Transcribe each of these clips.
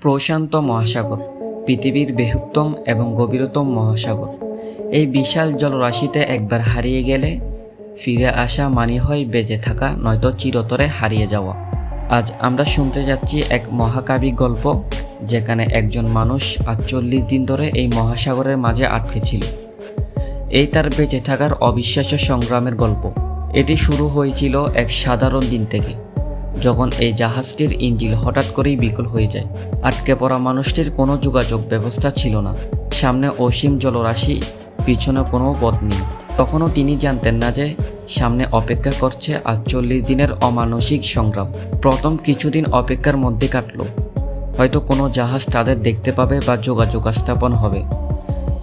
প্রশান্ত মহাসাগর, পৃথিবীর বৃহত্তম এবং গভীরতম মহাসাগর। এই বিশাল জলরাশিতে একবার হারিয়ে গেলে ফিরে আসা মানে হয় বেঁচে থাকা, নয়তো চিরতরে হারিয়ে যাওয়া। আজ আমরা শুনতে যাচ্ছি এক মহাকাব্যিক গল্প, যেখানে একজন মানুষ আটচল্লিশ দিন ধরে এই মহাসাগরের মাঝে আটকে ছিল। এই তার বেঁচে থাকার অবিশ্বাস্য সংগ্রামের গল্প। এটি শুরু হয়েছিল এক সাধারণ দিন থেকে। যখন এই জাহাজটির ইঞ্জিল হঠাৎ করেই বিকল হয়ে যায়। আটকে পড়া মানুষটির কোনো যোগাযোগ ব্যবস্থা ছিল না। সামনে অসীম জলরাশি, পিছনে কোনো পথ নেই। তখনও তিনি জানতেন না যে সামনে অপেক্ষা করছে আটচল্লিশ দিনের অমানসিক সংগ্রাম। প্রথম কিছুদিন অপেক্ষার মধ্যে কাটল। হয়তো কোনো জাহাজ তাদের দেখতে পাবে বা যোগাযোগ স্থাপন হবে।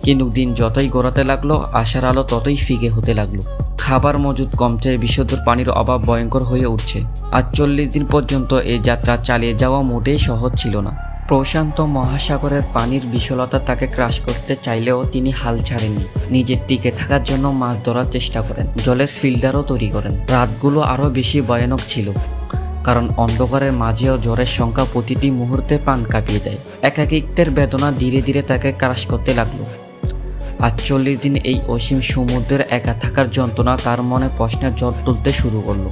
কিন্তু দিন যতই গড়াতে লাগল, আশার আলো ততই ফিকে হতে লাগল। খাবার মজুদ কমছে বিশুদ্ধ পানির অভাব ভয়ঙ্কর হয়ে উঠছে। আটচল্লিশ দিন পর্যন্ত এই যাত্রা চালিয়ে যাওয়া মোটেই সহজ ছিল না। প্রশান্ত মহাসাগরের পানির বিশলতা তাকে ক্রাশ করতে চাইলেও তিনি হাল ছাড়েননি। নিজের টিকে থাকার জন্য মাছ ধরার চেষ্টা করেন। জলের ফিল্টারও তৈরি করেন। রাতগুলো আরও বেশি ভয়ানক ছিল, কারণ অন্ধকারের মাঝেও জ্বরের সংখ্যা প্রতিটি মুহূর্তে পান কাঁপিয়ে দেয়। একাকিত্বের বেদনা ধীরে ধীরে তাকে ক্রাশ করতে লাগল। আটচল্লিশ দিন এই অসীম সমুদ্রের একা থাকার যন্ত্রণা তার মনে প্রশ্নের জ্বর তুলতে শুরু করল।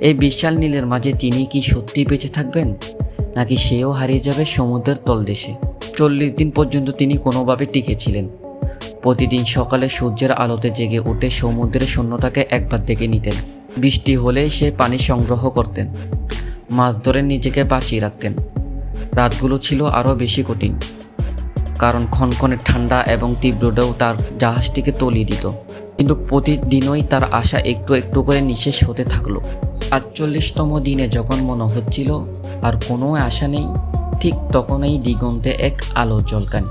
এই বিশাল নীলের মাঝে তিনি কি সত্যি বেঁচে থাকবেন? নাকি সেও হারিয়ে যাবে সমুদ্রের তলদেশে? চল্লিশ দিন পর্যন্ত তিনি কোনোভাবে টিকেছিলেন প্রতিদিন সকালে সূর্যের আলোতে জেগে উঠে সমুদ্রের শূন্যতাকে একবার দেখে নিতেন। বৃষ্টি হলে সে পানি সংগ্রহ করতেন। মাছ ধরে নিজেকে বাঁচিয়ে রাখতেন। রাতগুলো ছিল আরও বেশি কঠিন। কারণ ক্ষণক্ষণে ঠান্ডা এবং তীব্র ঢেউ তার জাহাজটিকে তলিয়ে দিত। কিন্তু প্রতিদিনই তার আশা একটু একটু করে নিঃশেষ হতে থাকল। আটচল্লিশতম দিনে যখন মনে হচ্ছিল আর কোনো আশা নেই, ঠিক তখনই দিগন্তে এক আলো জলকানি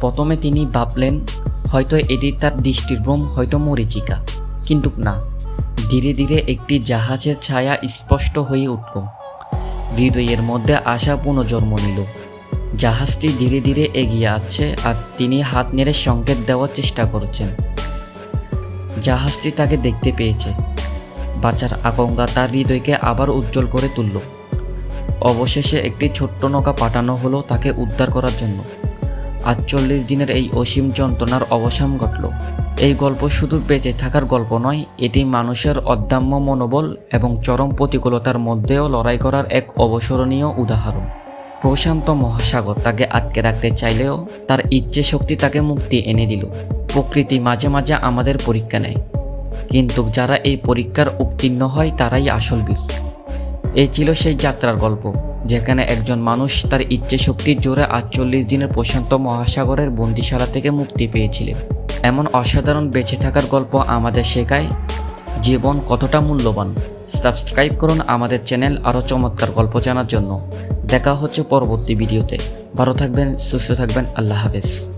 প্রথমে তিনি ভাবলেন, হয়তো এটি তার দৃষ্টিভ্রম হয়তো মরিচিকা। কিন্তু না, ধীরে ধীরে একটি জাহাজের ছায়া স্পষ্ট হয়ে উঠল। হৃদয়ের মধ্যে আশা পুনর্জন্ম নিল। জাহাজটি ধীরে ধীরে এগিয়ে আসছে আর তিনি হাত নেড়ে সংকেত দেওয়ার চেষ্টা করছেন। জাহাজটি তাকে দেখতে পেয়েছে। বাঁচার আকাঙ্ক্ষা তার হৃদয়কে আবার উজ্জ্বল করে তুলল। অবশেষে একটি ছোট্ট নৌকা পাঠানো হলো তাকে উদ্ধার করার জন্য। আটচল্লিশ দিনের এই অসীম যন্ত্রণার অবসান ঘটল। এই গল্প শুধু বেঁচে থাকার গল্প নয়, এটি মানুষের অদ্যাম্য মনোবল এবং চরম প্রতিকূলতার মধ্যেও লড়াই করার এক অবসরণীয় উদাহরণ। প্রশান্ত মহাসাগর তাকে আটকে রাখতে চাইলেও তার ইচ্ছে শক্তি তাকে মুক্তি এনে দিল। প্রকৃতি মাঝে মাঝে আমাদের পরীক্ষা নেয়। কিন্তু যারা এই পরীক্ষার উত্তীর্ণ হয় তারাই আসল বীর। এই ছিল সেই যাত্রার গল্প, যেখানে একজন মানুষ তার ইচ্ছে শক্তির জোরে আটচল্লিশ দিনের প্রশান্ত মহাসাগরের বন্দিশালা থেকে মুক্তি পেয়েছিলেন। এমন অসাধারণ বেঁচে থাকার গল্প আমাদের শেখায়, জীবন কতটা মূল্যবান। সাবস্ক্রাইব করুন আমাদের চ্যানেল আরও চমৎকার গল্প জানার জন্য। দেখা হচ্ছে পরবর্তী ভিডিওতে। ভালো থাকবেন সুস্থ থাকবেন আল্লাহ হাফেজ।